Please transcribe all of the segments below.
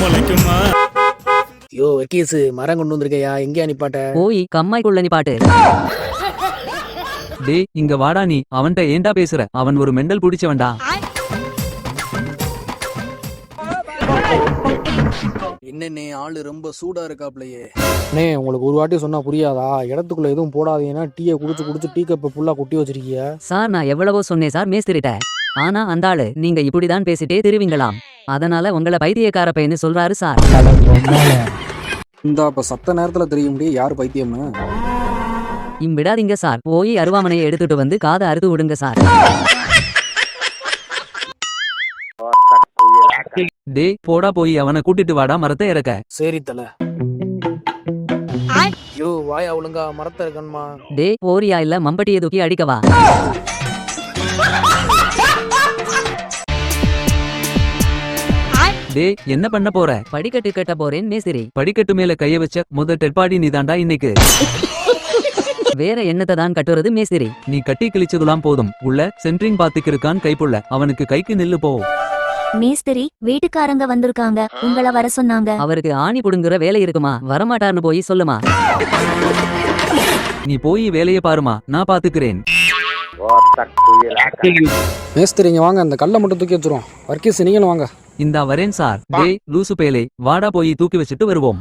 முளைக்குமா யோ வக்கீசு மரம் கொண்டு வந்திருக்கையா? எங்கேயா நிப்பாட்ட போய் கம்மாய்க்குள்ள நிப்பாட்டு டேய் இங்க வாடா நீ. அவன்கிட்ட ஏன்டா பேசுற? அவன் ஒரு மெண்டல் புடிச்சவன்டா. என்னண்ணே ஆளு ரொம்ப சூடா இருக்காப்லையே. அண்ணே உங்களுக்கு ஒரு வாட்டி சொன்னா புரியாதா? இடத்துக்குள்ள எதுவும் போடாதீங்கன்னா டீயை குடிச்சு குடிச்சு டீ கப்பை ஃபுல்லா குட்டி வச்சிருக்கிய. சார் நான் எவ்வளவோ சொன்னேன் சார் மேஸ்திரிட்ட. ஆனா அந்த ஆளு நீங்க இப்படிதான் பேசிட்டே திருவிங்களாம். அதனால உங்களை பைத்தியக்கார பையன்னு சொல்றாரு சார். இந்த அப்ப சத்த நேரத்துல தெரிய முடியும். யார் பைத்தியம்னு? இம் விடாதீங்க சார். போய் அருவாமனையை எடுத்துட்டு வந்து காதை அறுத்து விடுங்க சார். டேய் போடா போய் அவனை கூட்டிட்டு வாடா மரத்தை இறக்க. சரி தல. யோ வாயா ஒழுங்கா மரத்தை இருக்கணுமா டே போரியா இல்ல மம்பட்டியை தூக்கி அடிக்கவா? டேய் என்ன பண்ண போற? படிக்கட்டு கட்ட போறேன் மேஸ்திரி. படிக்கட்டு மேல கைய வச்ச முத டெட்பாடி நீதாண்டா இன்னைக்கு. வேற என்னத்தை தான் கட்டுறது மேஸ்திரி? நீ கட்டி கிழிச்சதுலாம் போதும். உள்ள சென்ட்ரிங் பாத்துக்கிருக்கான் கைப்புள்ள. அவனுக்கு கைக்கு நில்லு போ. மேஸ்திரி வீட்டுக்காரங்க வந்திருக்காங்க. உங்களை வர சொன்னாங்க. அவருக்கு ஆணி புடுங்குற வேலை இருக்குமா? வரமாட்டார்னு போய் சொல்லுமா? நீ போய் வேலைய பாருமா. நான் பாத்துக்கிறேன். மேஸ்திரிங்க வாங்க. அந்த கல்லை மட்டும் தூக்கி வச்சிரும் வர்க்கீஸ் நீங்களும் வாங்க. இந்தா வரேன் சார். டேய் லூசு பேலே வாடா போய் தூக்கி வச்சுட்டு வருவோம்.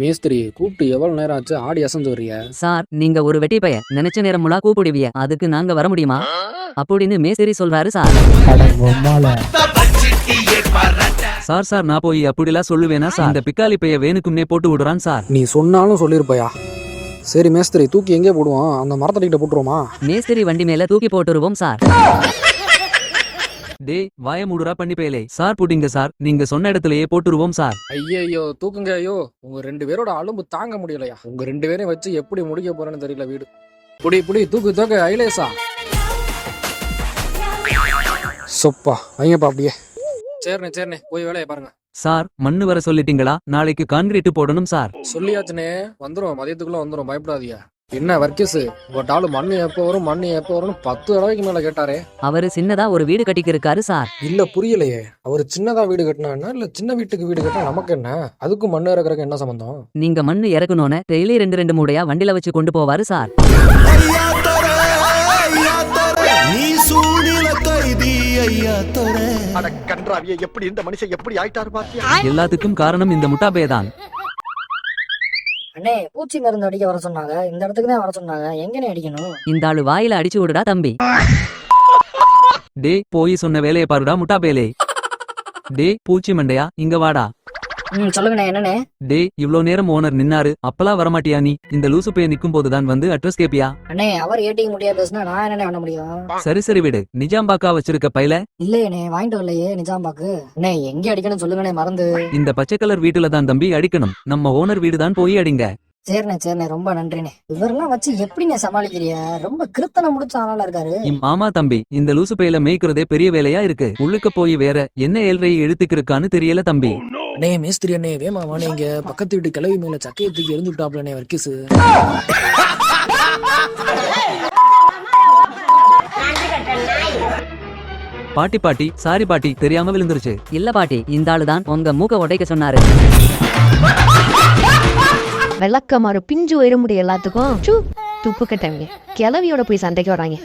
மேஸ்திரி கூப்பிட்டு எவ்வளவு நேரம் ஆச்சு? ஆடி அசைஞ்சு வர்றிய சார் நீங்க ஒரு வெட்டி பைய நினைச்ச நேரம் முழா கூப்பிடுவிய அதுக்கு நாங்க வர முடியுமா? அப்படின்னு மேஸ்திரி சொல்றாரு சார். சார் சார் நான் போய் அப்படிலாம் சொல்லுவேனா சார்? இந்த பிக்காலி பைய வேணுக்கும்னே போட்டு விடுறான் சார். நீ சொன்னாலும் சொல்லிருப்பயா? சரி மேஸ்திரி தூக்கி எங்கே போடுவோம் அந்த மரத்தடிக்கிட்ட போட்டுருவோமா? மேஸ்திரி வண்டி மேல தூக்கி போட்டுருவோம் சார். டேய் வாய மூடுறா பண்ணி பேலே சார் புடிங்க சார். நீங்க சொன்ன இடத்துலயே போட்டுருவோம் சார். ஐயோ தூக்குங்க ஐயோ. உங்க ரெண்டு பேரோட அலும்பு தாங்க முடியலையா? உங்க ரெண்டு பேரையும் வச்சு எப்படி முடிக்க போறேன்னு தெரியல வீடு. புடி புடி தூக்கு தூக்கு ஐலேசா. சொப்பா வைங்கப்பா அப்படியே. சரிண்ணே சரிண்ணே போய் வேலையை பாருங்க. சார் மண்ணு வர சொல்லிட்டீங்களா? நாளைக்கு கான்கிரீட் போடணும் சார். சொல்லியாச்சுனே. வந்துரும் மதியத்துக்குள்ள வந்துரும். பயப்படாதீங்க. என்ன வர்க்கீஸ்? உங்க டாலு மண்ணு எப்போ வரும் மண்ணு எப்போ வரும்னு பத்து தடவைக்கு மேல கேட்டாரே. அவரு சின்னதா ஒரு வீடு கட்டிக்கிருக்காரு சார். இல்ல புரியலையே. அவர் சின்னதா வீடு கட்டினா இல்ல சின்ன வீட்டுக்கு வீடு கட்டினா நமக்கு என்ன? அதுக்கும் மண்ணு இறக்குறதுக்கு என்ன சம்பந்தம்? நீங்க மண்ணு இறக்கணும்னு டெய்லி ரெண்டு ரெண்டு மூடையா வண்டில வச்சு கொண்டு போவாரு சார். அட கன்றாவிய எப்படி இந்த மனுஷன் எப்படி ஆயிட்டாரு பாத்தியா? எல்லாத்துக்கும் காரணம் இந்த முட்டாபே தான் அண்ணே பூச்சி மருந்து அடிக்க வர சொன்னாங்க. இந்த இடத்துக்கு தான் வர சொன்னாங்க. எங்கனே அடிக்கணும்? இந்த ஆளு வாயில அடிச்சு விடுடா தம்பி. டேய் போய் சொன்ன வேலையை பாருடா முட்டாபேலே டேய் பூச்சி மண்டையா இங்க வாடா. ம் சொல்லுங்கண்ணே என்னண்ணே டேய் இவ்ளோ நேரம் ஓனர் நின்னாரு அப்பலாம் வரமாட்டியா நீ? இந்த லூசு பைய நிக்கும் போதுதான் வந்து அட்ரஸ் கேப்பியா? அண்ணே அவர் ஏடிஎம் முடியா பேசுனா நான் என்னண்ணே பண்ண முடியும்? சரி சரி விடு. நிஜாம்பாக்கா வச்சிருக்க பையில? இல்லையண்ணே வாங்கிட்டு வரலையே நிஜாம்பாக்கு. அண்ணே எங்க அடிக்கணும் சொல்லுங்கண்ணே மறந்து. இந்த பச்சை கலர் வீட்டுல தான் தம்பி அடிக்கணும். நம்ம ஓனர் வீடு தான் போய் அடிங்க. சரிண்ணே சரிண்ணே ரொம்ப நன்றிண்ணே. இவரெல்லாம் வச்சு எப்படிண்ணே சமாளிக்கிறிய? ரொம்ப கிருத்தனை முடிச்ச ஆளால இருக்காரு. இம் ஆமா தம்பி. இந்த லூசு பையில மேய்க்கிறதே பெரிய வேலையா இருக்கு. உள்ளுக்க போய் வேற என்ன ஏழ்றையை எழுத்துக்கிருக்கான்னு தெரியல தம்பி. அண்ணே மேஸ்திரி அண்ணே வேமா வானீங்க பக்கத்து வீட்டு கிளவி மேல சக்கையை தூக்கி எரிஞ்சுட்டாப்லண்ணே வர்க்கீஸ் பாட்டி பாட்டி சாரி பாட்டி தெரியாம விழுந்துருச்சு. இல்ல பாட்டி இந்த ஆளு தான் உங்க மூக்க உடைக்க சொன்னாரு. விளக்கமாறு பிஞ்சு உயரமுடி எல்லாத்துக்கும் சூ துப்பு கட்டவங்க. கிளவியோட போய் சண்டைக்கு வராங்க.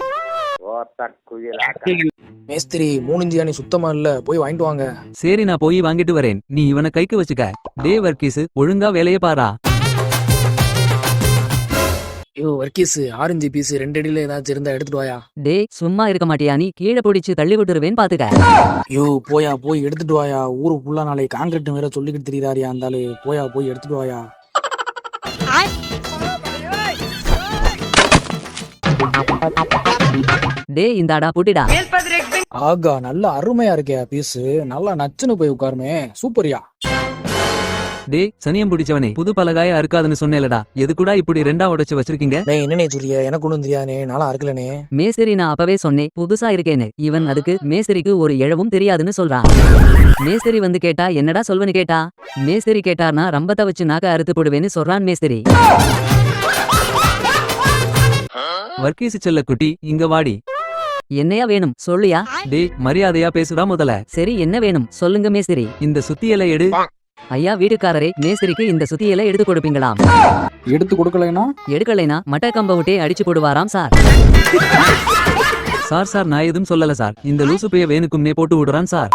மேஸ்திரி மூணுஞ்சியானி சுத்தமா இல்ல போய் வாங்கிட்டு வாங்க. சரி நான் போய் வாங்கிட்டு வரேன். நீ இவனை கைக்கு வச்சுக்க. டே வர்க்கீஸ் ஒழுங்கா வேலைய பாரா. ஐயோ வர்க்கீஸ் ஆரஞ்சு பீஸ் ரெண்டு அடியில ஏதாச்சும் இருந்தா எடுத்துட்டு வாயா. டேய் சும்மா இருக்க மாட்டியா? நீ கீழே பிடிச்சு தள்ளி விட்டுருவேன் பாத்துக்க. ஐயோ போயா போய் எடுத்துட்டு வாயா. ஊரு ஃபுல்லா நாளைக்கு காங்கிரீட் வேற சொல்லிக்கிட்டு தெரியுதாரியா இருந்தாலு போயா போய் எடுத்துட்டு வாயா. டேய் இந்த ஆடா புட்டிடா. ஆகா நல்ல அருமையா இருக்கே பீஸ் நல்லா நச்சுன்னு போய் உட்காருமே. சூப்பர்யா. டே சனியம் பிடிச்சவனே புது பலகாய அறுக்காதுன்னு சொன்னேலடா. எதுக்குடா இப்படி ரெண்டா உடைச்சு வச்சிருக்கீங்க? டேய் என்னனே சொல்லிய எனக்கு ஒண்ணும் தெரியாதே. நாளா அறுக்கலனே மேஸ்திரி நான் அப்பவே சொன்னேன். புதுசா இருக்கேன்னு. இவன் அதுக்கு மேஸ்திரிக்கு ஒரு இழவும் தெரியாதுன்னு சொல்றான். மேஸ்திரி வந்து கேட்டா என்னடா சொல்வனு கேட்டா? மேஸ்திரி கேட்டார்னா ரம்பத்தை வச்சு நாக்க அறுத்து போடுவேன்னு சொல்றான் மேஸ்திரி வர்க்கீசு செல்ல குட்டி இங்க வாடி. என்னையா வேணும்? சொல்லுயா? டேய் மரியாதையா பேசுடா முதல்ல. சரி என்ன வேணும்? சொல்லுங்க மேஸ்திரி. இந்த சுத்தியலை எடு. ஐயா வீட்டுக்காரரே மேஸ்திரிக்கு இந்த சுத்தியலை எடுத்து கொடுப்பீங்களாம். எடுத்து கொடுக்கலைன்னா எடுக்கலைனா மட்ட கம்ப விட்டே அடிச்சு போடுவாராம் சார். சார் சார் நான் எதுவும் சொல்லல சார். இந்த லூசு பைய வேணுக்கும்னே போட்டு விடுறான் சார்.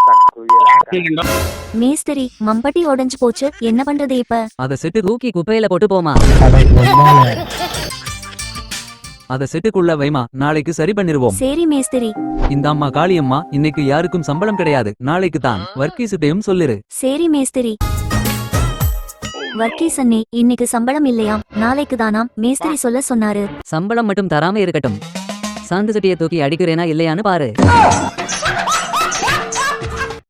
மேஸ்திரி மம்பட்டி உடைஞ்சு போச்சு. என்ன பண்றது இப்ப? அத செட்டு தூக்கி குப்பையில போட்டு போமா. அத செட்டுக்குள்ள வைமா நாளைக்கு சரி பண்ணிருவோம். சரி மேஸ்திரி. இந்த அம்மா காளியம்மா இன்னைக்கு யாருக்கும் சம்பளம் கிடையாது. நாளைக்கு தான். வர்க்கீசிட்டையும் சொல்லிரு. சரி மேஸ்திரி. வர்க்கீஸ் அண்ணே இன்னைக்கு சம்பளம் இல்லையாம் நாளைக்கு தானாம் மேஸ்திரி சொல்ல சொன்னாரு. சம்பளம் மட்டும் தராம இருக்கட்டும். சாந்து சட்டியை தூக்கி அடிக்கிறேனா இல்லையான்னு பாரு.